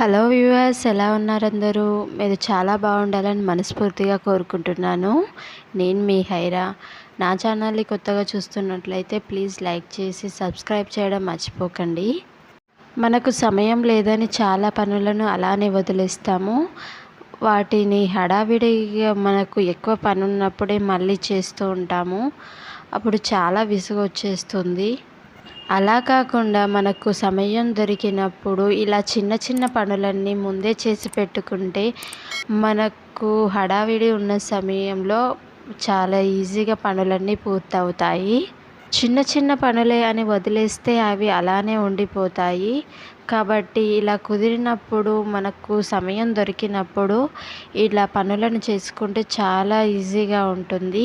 Hello viewers ఎలా ఉన్నారు అందరూ మీరు చాలా బాగుండాలని మనస్ఫూర్తిగా కోరుకుంటున్నాను. నేను మీ హైరా. నా ఛానల్ని కొత్తగా చూస్తున్నట్లయితే ప్లీజ్ లైక్ చేసి సబ్స్క్రైబ్ చేయడం మర్చిపోకండి. మనకు సమయం లేదని చాలా పనులను అలానే వదిలేస్తాము. వాటిని హడావిడిగా మనకు ఎక్కువ పని ఉన్నప్పుడే మళ్ళీ చేస్తూ ఉంటాము. అప్పుడు చాలా విసుగు వచ్చేస్తుంది అలా కాకుండా మనకు సమయం దొరికినప్పుడు ఇలా చిన్న చిన్న పనులన్నీ ముందే చేసి పెట్టుకుంటే మనకు హడావిడి ఉన్న సమయంలో చాలా ఈజీగా పనులన్నీ పూర్తవుతాయి. చిన్న చిన్న పనులే అని వదిలేస్తే అవి అలానే ఉండిపోతాయి. కాబట్టి ఇలా కుదిరినప్పుడు మనకు సమయం దొరికినప్పుడు ఇలా పనులను చేసుకుంటే చాలా ఈజీగా ఉంటుంది.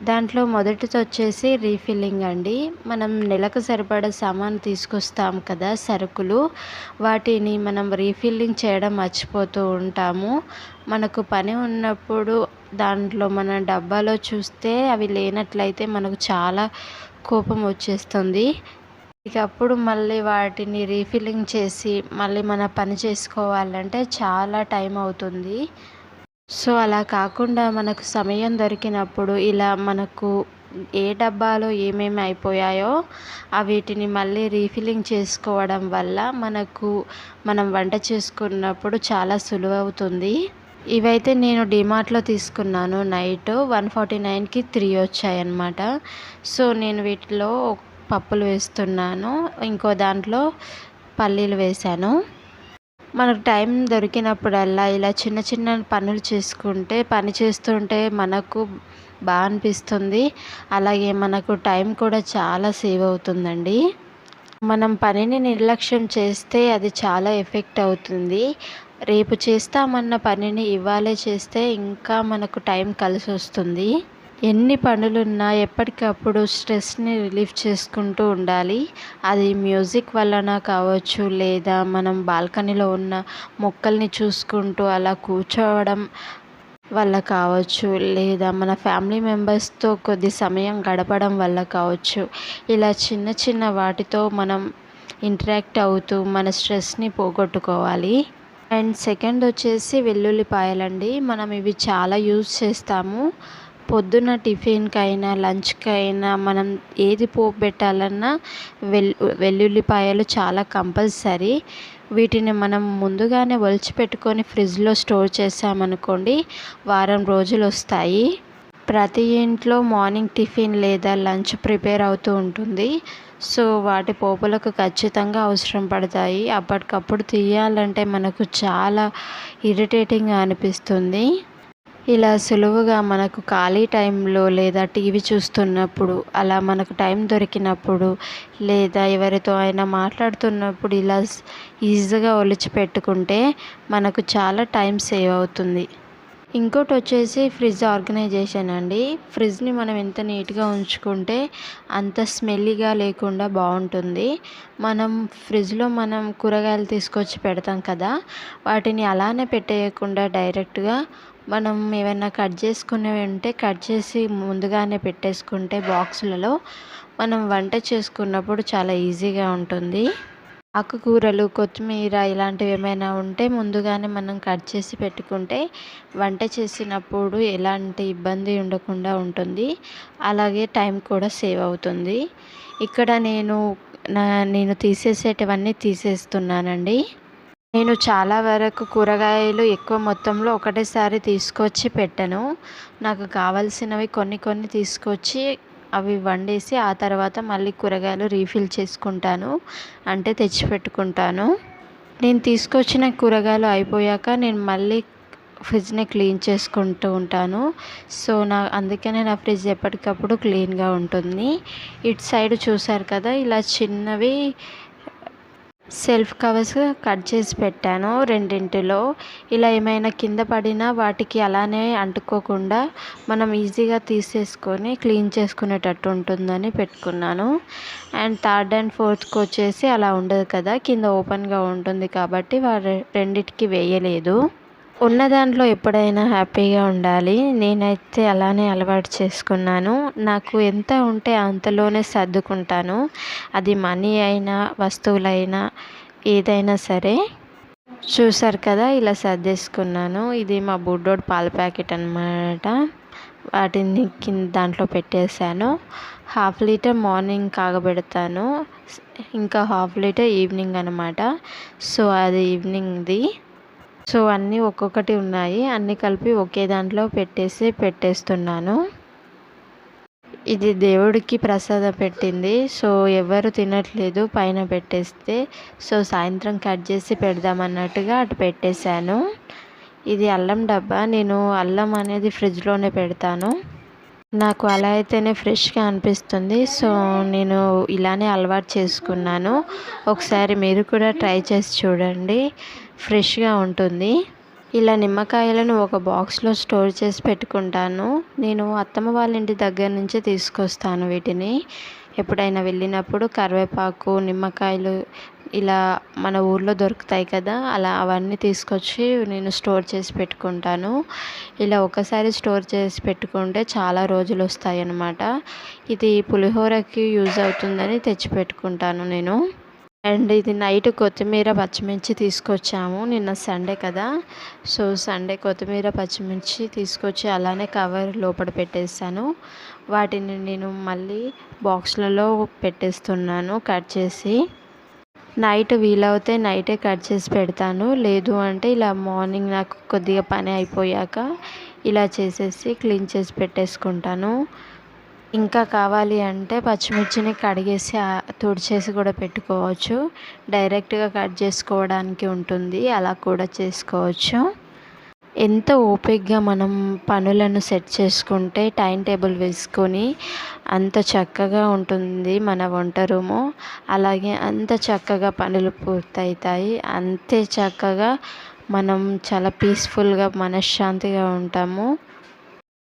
దాంట్లో మొదటిది వచ్చేసి రీఫిల్లింగ్ అండి. మనం నెలకు సరిపడా సామాన్ తీసుకొస్తాం కదా సరుకులు. వాటిని మనం రీఫిల్లింగ్ చేయడం మర్చిపోతూ ఉంటాము. మనకు పని ఉన్నప్పుడు దాంట్లో మన డబ్బాలో చూస్తే అవి లేనట్లయితే మనకు చాలా కోపం వచ్చేస్తుంది. ఇక అప్పుడు మళ్ళీ వాటిని రీఫిల్లింగ్ చేసి మళ్ళీ మన పని చేసుకోవాలంటే చాలా టైం అవుతుంది. సో అలా కాకుండా మనకు సమయం దొరికినప్పుడు ఇలా మనకు ఏ డబ్బాలో ఏమేమి అయిపోయాయో వీటిని మళ్ళీ రీఫిల్లింగ్ చేసుకోవడం వల్ల మనకు మనం వంట చేసుకున్నప్పుడు చాలా సులువవుతుంది. ఇవైతే నేను డిమార్ట్లో తీసుకున్నాను. నైట్ వన్ ఫార్టీ నైన్కి త్రీ వచ్చాయన్నమాట. సో నేను వీటిలో పప్పులు వేస్తున్నాను. ఇంకో దాంట్లో పల్లీలు వేశాను. మనకు టైం దొరికినప్పుడల్లా ఇలా చిన్న చిన్న పనులు చేసుకుంటే పని చేస్తుంటే మనకు బాగా అనిపిస్తుంది. అలాగే మనకు టైం కూడా చాలా సేవ్ అవుతుందండి. మనం పనిని నిర్లక్ష్యం చేస్తే అది చాలా ఎఫెక్ట్ అవుతుంది. రేపు చేస్తామన్న పనిని ఇవాళే చేస్తే ఇంకా మనకు టైం కలిసి వస్తుంది ఎన్ని పనులున్నా ఎప్పటికప్పుడు స్ట్రెస్ని రిలీఫ్ చేసుకుంటూ ఉండాలి. అది మ్యూజిక్ వలన కావచ్చు లేదా మనం బాల్కనీలో ఉన్న మొక్కల్ని చూసుకుంటూ అలా కూర్చోవడం వల్ల కావచ్చు లేదా మన ఫ్యామిలీ మెంబర్స్తో కొద్ది సమయం గడపడం వల్ల కావచ్చు. ఇలా చిన్న చిన్న వాటితో మనం ఇంటరాక్ట్ అవుతూ మన స్ట్రెస్ని పోగొట్టుకోవాలి. అండ్ సెకండ్ వచ్చేసి వెల్లుల్లిపాయలండి. మనం ఇవి చాలా యూజ్ చేస్తాము. పొద్దున్న టిఫిన్కైనా లంచ్కైనా మనం ఏది పోపు పెట్టాలన్నా వెల్ వెల్లుల్లిపాయలు చాలా కంపల్సరీ. వీటిని మనం ముందుగానే ఒలిచి పెట్టుకొని ఫ్రిడ్జ్లో స్టోర్ చేసామనుకోండి వారం రోజులు వస్తాయి ప్రతి ఇంట్లో మార్నింగ్ టిఫిన్ లేదా లంచ్ ప్రిపేర్ అవుతూ ఉంటుంది. సో వాటి పోపులకు ఖచ్చితంగా అవసరం పడతాయి. అప్పటికప్పుడు తీయాలంటే మనకు చాలా ఇరిటేటింగ్గా అనిపిస్తుంది. ఇలా సులువుగా మనకు ఖాళీ టైంలో లేదా టీవీ చూస్తున్నప్పుడు అలా మనకు టైం దొరికినప్పుడు లేదా ఎవరితో అయినా మాట్లాడుతున్నప్పుడు ఇలా ఈజీగా ఒలిచి పెట్టుకుంటే మనకు చాలా టైం సేవ్ అవుతుంది. ఇంకోటి వచ్చేసి ఫ్రిడ్జ్ ఆర్గనైజేషన్ అండి. ఫ్రిడ్జ్ని మనం ఎంత నీట్గా ఉంచుకుంటే అంత స్మెల్లీగా లేకుండా బాగుంటుంది. మనం ఫ్రిడ్జ్లో మనం కూరగాయలు తీసుకొచ్చి పెడతాం కదా వాటిని అలానే పెట్టేయకుండా డైరెక్ట్గా మనం ఏవైనా కట్ చేసుకునేవి ఉంటే కట్ చేసి ముందుగానే పెట్టేసుకుంటే బాక్సులలో మనం వంట చేసుకున్నప్పుడు చాలా ఈజీగా ఉంటుంది. ఆకుకూరలు కొత్తిమీర ఇలాంటివి ఏమైనా ఉంటే ముందుగానే మనం కట్ చేసి పెట్టుకుంటే వంట చేసినప్పుడు ఎలాంటి ఇబ్బంది ఉండకుండా ఉంటుంది. అలాగే టైం కూడా సేవ్ అవుతుంది. ఇక్కడ నేను నా నేను తీసేసేటివన్నీ తీసేస్తున్నానండి. నేను చాలా వరకు కూరగాయలు ఎక్కువ మొత్తంలో ఒకటేసారి తీసుకొచ్చి పెట్టను. నాకు కావలసినవి కొన్ని కొన్ని తీసుకొచ్చి అవి వండేసి ఆ తర్వాత మళ్ళీ కూరగాయలు రీఫిల్ చేసుకుంటాను. అంటే తెచ్చిపెట్టుకుంటాను నేను తీసుకొచ్చిన కూరగాయలు అయిపోయాక నేను మళ్ళీ ఫ్రిడ్జ్ని క్లీన్ చేసుకుంటూ ఉంటాను. సో నా అందుకనే నా ఫ్రిడ్జ్ ఎప్పటికప్పుడు క్లీన్గా ఉంటుంది. ఇటు సైడ్ చూసారు కదా ఇలా చిన్నవి సెల్ఫ్ కవర్స్ కట్ చేసి పెట్టాను రెండింటిలో. ఇలా ఏమైనా కింద పడినా వాటికి అలానే అంటుకోకుండా మనం ఈజీగా తీసేసుకొని క్లీన్ చేసుకునేటట్టు ఉంటుందని పెట్టుకున్నాను. అండ్ థర్డ్ అండ్ ఫోర్త్కి వచ్చేసి అలా ఉండదు కదా కింద ఓపెన్గా ఉంటుంది కాబట్టి వారి రెండిటికి వేయలేదు. ఉన్న దాంట్లో ఎప్పుడైనా హ్యాపీగా ఉండాలి. నేనైతే అలానే అలవాటు చేసుకున్నాను. నాకు ఎంత ఉంటే అంతలోనే సర్దుకుంటాను. అది మనీ అయినా వస్తువులైనా ఏదైనా సరే. చూసారు కదా ఇలా సర్దేసుకున్నాను. ఇది మా బుడ్డోడు పాల ప్యాకెట్ అనమాట వాటిని కింద దాంట్లో పెట్టేశాను. హాఫ్ లీటర్ మార్నింగ్ కాగబెడతాను. ఇంకా హాఫ్ లీటర్ ఈవినింగ్ అనమాట సో అది ఈవినింగ్ది. సో అన్నీ ఒక్కొక్కటి ఉన్నాయి. అన్నీ కలిపి ఒకే దాంట్లో పెట్టేసి పెట్టేస్తున్నాను. ఇది దేవుడికి ప్రసాదం పెట్టింది. సో ఎవరు తినట్లేదు పైన పెట్టేస్తే. సో సాయంత్రం కట్ చేసి పెడదామన్నట్టుగా అటు పెట్టేశాను. ఇది అల్లం డబ్బా. నేను అల్లం అనేది ఫ్రిడ్జ్లోనే పెడతాను. నాకు అలా అయితేనే ఫ్రెష్గా అనిపిస్తుంది. సో నేను ఇలానే అలవాటు చేసుకున్నాను. ఒకసారి మీరు కూడా ట్రై చేసి చూడండి. ఫ్రెష్గా ఉంటుంది. ఇలా నిమ్మకాయలను ఒక బాక్స్లో స్టోర్ చేసి పెట్టుకుంటాను. నేను అత్తమ్మ వాళ్ళ ఇంటి దగ్గర నుంచి తీసుకొస్తాను వీటిని. ఎప్పుడైనా వెళ్ళినప్పుడు కరివేపాకు నిమ్మకాయలు ఇలా మన ఊర్లో దొరుకుతాయి కదా అలా అవన్నీ తీసుకొచ్చి నేను స్టోర్ చేసి పెట్టుకుంటాను. ఇలా ఒకసారి స్టోర్ చేసి పెట్టుకుంటే చాలా రోజులు వస్తాయి అన్నమాట ఇది పులిహోరకి యూజ్ అవుతుందని తెచ్చి పెట్టుకుంటాను నేను. అండ్ ఇది నైట్ కొత్తిమీర పచ్చిమిర్చి తీసుకొచ్చాము. నిన్న సండే కదా. సో సండే కొత్తిమీర పచ్చిమిర్చి తీసుకొచ్చి అలానే కవర్ లోపల పెట్టేస్తాను వాటిని నేను మళ్ళీ బాక్స్లలో పెట్టేస్తున్నాను కట్ చేసి. నైట్ వీలవుతే నైటే కట్ చేసి పెడతాను. లేదు అంటే ఇలా మార్నింగ్ నాకు కొద్దిగా పని అయిపోయాక ఇలా చేసేసి క్లీన్ చేసి పెట్టేసుకుంటాను. ఇంకా కావాలి అంటే పచ్చిమిర్చిని కడిగేసి తుడిచేసి కూడా పెట్టుకోవచ్చు. డైరెక్ట్గా కట్ చేసుకోవడానికి ఉంటుంది. అలా కూడా చేసుకోవచ్చు. ఎంత ఓపిక్గా మనం పనులను సెట్ చేసుకుంటే టైం టేబుల్ వేసుకొని అంత చక్కగా ఉంటుంది మన వంట రూము. అలాగే అంత చక్కగా పనులు పూర్తవుతాయి అంతే చక్కగా మనం చాలా పీస్ఫుల్గా మనశ్శాంతిగా ఉంటాము.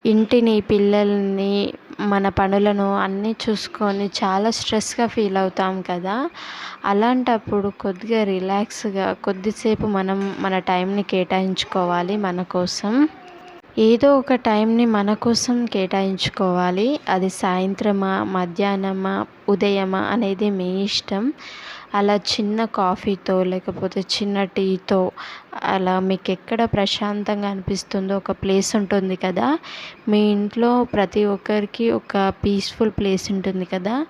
ఇంటిని పిల్లల్ని మన పనులను అన్నీ చూసుకొని చాలా స్ట్రెస్గా ఫీల్ అవుతాం కదా. అలాంటప్పుడు కొద్దిగా రిలాక్స్గా కొద్దిసేపు మనం మన టైంని కేటాయించుకోవాలి మన కోసం. ఏదో ఒక టైంని మన కోసం కేటాయించుకోవాలి. అది సాయంత్రమా మధ్యాహ్నమా ఉదయమా అనేది మీ ఇష్టం. అలా చిన్న కాఫీతో లేకపోతే చిన్న టీతో అలా మీకు ఎక్కడ ప్రశాంతంగా అనిపిస్తుందో ఒక ప్లేస్ ఉంటుంది కదా. మీ ఇంట్లో ప్రతి ఒక్కరికి ఒక పీస్ఫుల్ ప్లేస్ ఉంటుంది కదా.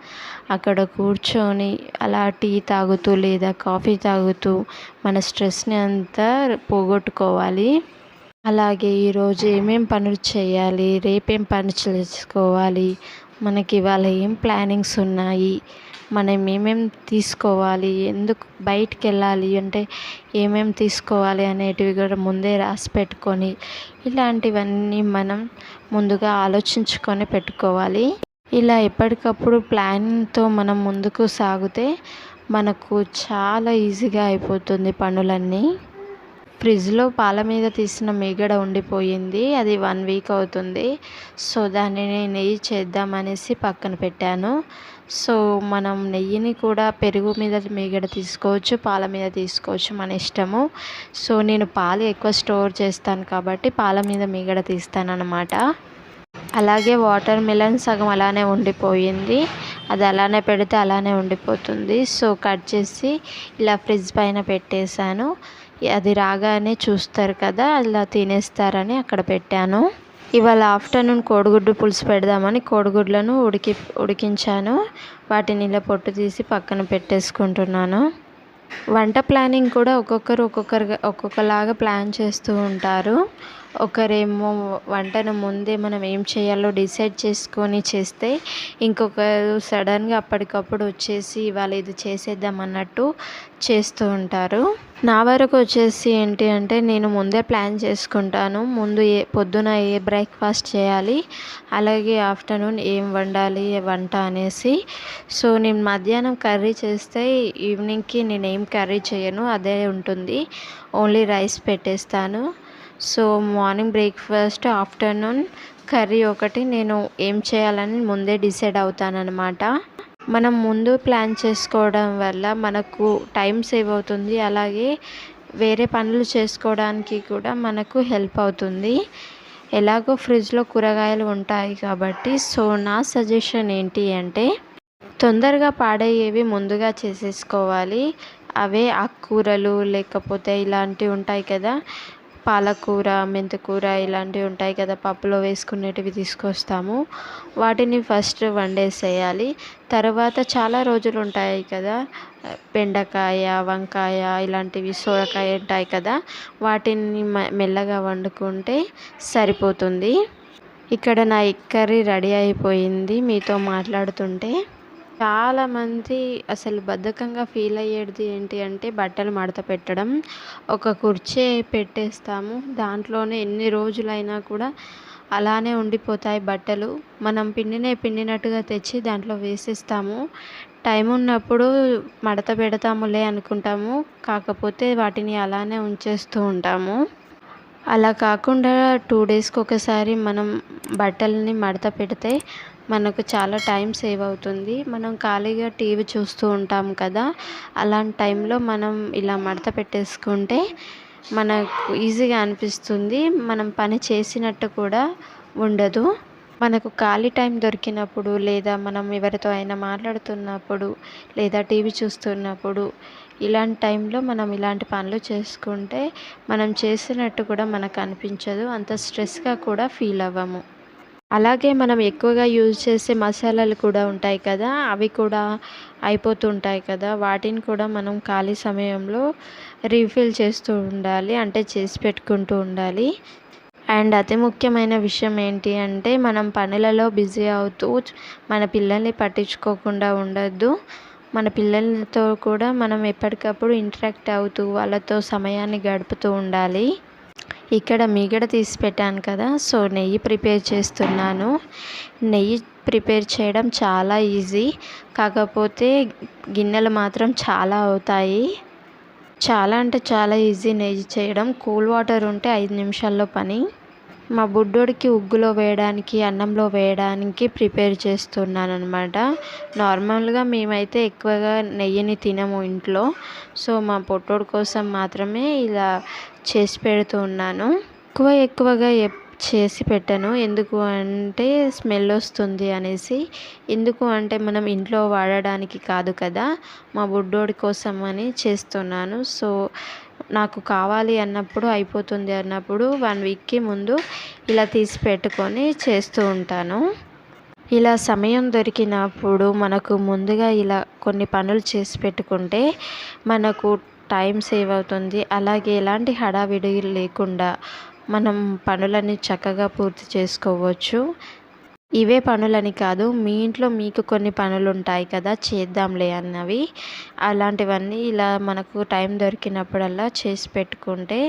అక్కడ కూర్చొని అలా టీ తాగుతూ లేదా కాఫీ తాగుతూ మన స్ట్రెస్ని అంతా పోగొట్టుకోవాలి. అలాగే ఈరోజు ఏమేం పనులు చేయాలి రేపేం పని చేసుకోవాలి మనకి ఇవాళ ఏం ప్లానింగ్స్ ఉన్నాయి మనం ఏమేం తీసుకోవాలి ఎందుకు బయటికి వెళ్ళాలి అంటే ఏమేం తీసుకోవాలి అనేటివి కూడా ముందే రాసి పెట్టుకొని ఇలాంటివన్నీ మనం ముందుగా ఆలోచించుకొని పెట్టుకోవాలి. ఇలా ఎప్పటికప్పుడు ప్లాన్తో మనం ముందుకు సాగితే మనకు చాలా ఈజీగా అయిపోతుంది పనులన్నీ. ఫ్రిడ్జ్లో పాల మీద తీసిన మీగడ ఉండిపోయింది. అది వన్ వీక్ అవుతుంది. సో దానిని నెయ్యి చేద్దామనేసి పక్కన పెట్టాను. సో మనం నెయ్యిని కూడా పెరుగు మీద మీగడ తీసుకోవచ్చు పాల మీద తీసుకోవచ్చు మన ఇష్టము. సో నేను పాలు ఎక్కువ స్టోర్ చేస్తాను కాబట్టి పాల మీద మీగడ తీస్తాను అనమాట అలాగే వాటర్ మిలన్ సగం అలానే ఉండిపోయింది. అది అలానే పెడితే అలానే ఉండిపోతుంది. సో కట్ చేసి ఇలా ఫ్రిడ్జ్ పైన పెట్టేశాను. అది రాగానే చూస్తారు కదా అలా తినేస్తారని అక్కడ పెట్టాను. ఇవాళ ఆఫ్టర్నూన్ కోడిగుడ్డు పులుసు పెడదామని కోడిగుడ్లను ఉడికి ఉడికించాను. వాటిని ఇలా పొట్టు తీసి పక్కన పెట్టేసుకుంటున్నాను. వంట ప్లానింగ్ కూడా ఒక్కొక్కరు ఒక్కొక్కరు ఒక్కొక్కలాగా ప్లాన్ చేస్తూ ఉంటారు. ఒకరేమో వంటను ముందే మనం ఏం చేయాలో డిసైడ్ చేసుకొని చేస్తే ఇంకొకరు సడన్గా అప్పటికప్పుడు వచ్చేసి ఇవాళ ఇది చేసేద్దాం అన్నట్టు చేస్తూ ఉంటారు. నా వరకు వచ్చేసి ఏంటి అంటే నేను ముందే ప్లాన్ చేసుకుంటాను. ముందు ఏ పొద్దున ఏ బ్రేక్ఫాస్ట్ చేయాలి అలాగే ఆఫ్టర్నూన్ ఏం వండాలి వంట అనేసి. సో నేను మధ్యాహ్నం కర్రీ చేస్తే ఈవినింగ్కి నేను ఏం కర్రీ చేయను అదే ఉంటుంది. ఓన్లీ రైస్ పెట్టేస్తాను. So morning breakfast afternoon curry ఒకటి. నేను ఏం చేయాలని ముందే డిసైడ్ అవుతానన్నమాట. మనం ముందు ప్లాన్ చేసుకోవడం వల్ల మనకు టైం సేవ్ అవుతుంది. అలాగే వేరే పనులు చేసుకోవడానికి కూడా మనకు హెల్ప్ అవుతుంది. ఎలాగో ఫ్రిడ్జ్లో కూరగాయలు ఉంటాయి కాబట్టి. సో నా సజెషన్ ఏంటి అంటే తొందరగా పాడయ్యేవి ముందుగా చేసేసుకోవాలి. అవే ఆకుకూరలు లేకపోతే ఇలాంటివి ఉంటాయి కదా పాలకూర మెంతికూర ఇలాంటివి ఉంటాయి కదా పప్పులో వేసుకునేటివి తీసుకొస్తాము. వాటిని ఫస్ట్ వండేసేయాలి. తర్వాత చాలా రోజులు ఉంటాయి కదా బెండకాయ వంకాయ ఇలాంటివి సొరకాయ ఉంటాయి కదా వాటిని మెల్లగా వండుకుంటే సరిపోతుంది. ఇక్కడ నా ఎగ్ కర్రీ రెడీ అయిపోయింది. మీతో మాట్లాడుతుంటే చాలామంది అసలు బద్ధకంగా ఫీల్ అయ్యేది ఏంటి అంటే బట్టలు మడత పెట్టడం ఒక కుర్చీ పెట్టేస్తాము దాంట్లోనే ఎన్ని రోజులైనా కూడా అలానే ఉండిపోతాయి బట్టలు. మనం పిండినే పిండినట్టుగా తెచ్చి దాంట్లో వేసేస్తాము. టైం ఉన్నప్పుడు మడత పెడతాములే అనుకుంటాము కాకపోతే వాటిని అలానే ఉంచేస్తూ ఉంటాము. అలా కాకుండా టూ డేస్కి ఒకసారి మనం బట్టలని మడత పెడితే మనకు చాలా టైం సేవ్ అవుతుంది. మనం ఖాళీగా టీవీ చూస్తూ ఉంటాం కదా అలాంటి టైంలో మనం ఇలా మడత పెట్టేసుకుంటే మనకు ఈజీగా అనిపిస్తుంది. మనం పని చేసినట్టు కూడా ఉండదు. మనకు ఖాళీ టైం దొరికినప్పుడు లేదా మనం ఎవరితో అయినా మాట్లాడుతున్నప్పుడు లేదా టీవీ చూస్తున్నప్పుడు ఇలాంటి టైంలో మనం ఇలాంటి పనులు చేసుకుంటే మనం చేసినట్టు కూడా మనకు అనిపించదు. అంత స్ట్రెస్గా కూడా ఫీల్ అవ్వము. అలాగే మనం ఎక్కువగా యూజ్ చేసే మసాలాలు కూడా ఉంటాయి కదా అవి కూడా అయిపోతుంటాయి కదా. వాటిని కూడా మనం ఖాళీ సమయంలో రీఫిల్ చేస్తూ ఉండాలి అంటే చేసి పెట్టుకుంటూ ఉండాలి. అండ్ అతి ముఖ్యమైన విషయం ఏంటి అంటే మనం పనులలో బిజీ అవుతూ మన పిల్లల్ని పట్టించుకోకుండా ఉండద్దు. మన పిల్లలతో కూడా మనం ఎప్పటికప్పుడు ఇంటరాక్ట్ అవుతూ వాళ్ళతో సమయాన్ని గడుపుతూ ఉండాలి. ఇక్కడ మీగడ తీసి పెట్టాను కదా సో నెయ్యి ప్రిపేర్ చేస్తున్నాను. నెయ్యి ప్రిపేర్ చేయడం చాలా ఈజీ. కాకపోతే గిన్నెలు మాత్రం చాలా అవుతాయి. చాలా అంటే చాలా ఈజీ నెయ్యి చేయడం. కూల్ వాటర్ ఉంటే ఐదు నిమిషాల్లో పని. మా బుడ్డోడికి ఉగ్గులో వేయడానికి అన్నంలో వేయడానికి ప్రిపేర్ చేస్తున్నాను అనమాట నార్మల్గా మేమైతే ఎక్కువగా నెయ్యిని తినము ఇంట్లో. సో మా పొట్టోడి కోసం మాత్రమే ఇలా చేసి పెడుతూ ఉన్నాను. ఎక్కువ ఎక్కువగా చేసి పెట్టాను. ఎందుకు అంటే స్మెల్ వస్తుంది అనేసి. ఎందుకు అంటే మనం ఇంట్లో వాడడానికి కాదు కదా. మా బుడ్డోడి కోసం అని చేస్తున్నాను. సో నాకు కావాలి అన్నప్పుడు అయిపోతుంది అన్నప్పుడు వన్ వీక్కి ముందు ఇలా తీసి పెట్టుకొని చేస్తూ ఉంటాను. ఇలా సమయం దొరికినప్పుడు మనకు ముందుగా ఇలా కొన్ని పనులు చేసి పెట్టుకుంటే మనకు టైం సేవ్ అవుతుంది. అలాగే ఎలాంటి హడావిడి లేకుండా మనం పనులన్నీ చక్కగా పూర్తి చేసుకోవచ్చు. ఇవే పనులని కాదు మీ ఇంట్లో మీకు కొన్ని పనులు ఉంటాయి కదా చేద్దాంలే అన్నవి. అలాంటివన్నీ ఇలా మనకు టైం దొరికినప్పుడల్లా చేసి పెట్టుకుంటే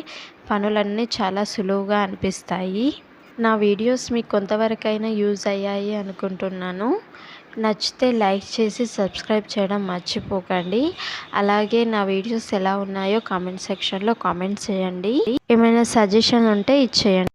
పనులన్నీ చాలా సులువుగా అనిపిస్తాయి. నా వీడియోస్ మీకు కొంతవరకైనా యూజ్ అయ్యాయి అనుకుంటున్నాను. నచ్చితే లైక్ చేసి సబ్స్క్రైబ్ చేయడం మర్చిపోకండి. అలాగే నా వీడియోస్ ఎలా ఉన్నాయో కామెంట్ సెక్షన్లో కామెంట్ చేయండి. ఏమైనా సజెషన్ ఉంటే ఇచ్చేయండి.